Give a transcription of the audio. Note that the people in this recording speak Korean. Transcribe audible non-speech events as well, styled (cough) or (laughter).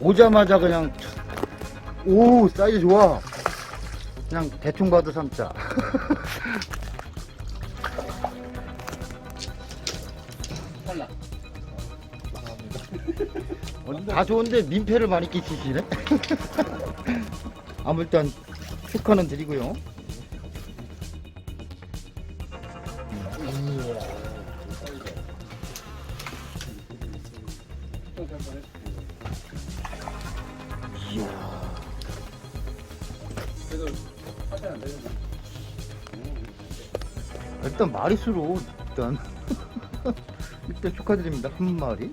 오자마자 그냥 오 사이즈 좋아. 그냥 대충 봐도 삼자. (laughs) 다 좋은데 민폐를 많이 끼치시네? 아무 일단 축하는 드리고요. 이 일단 마리수로 일단. (laughs) 일단 축하드립니다. 한 마리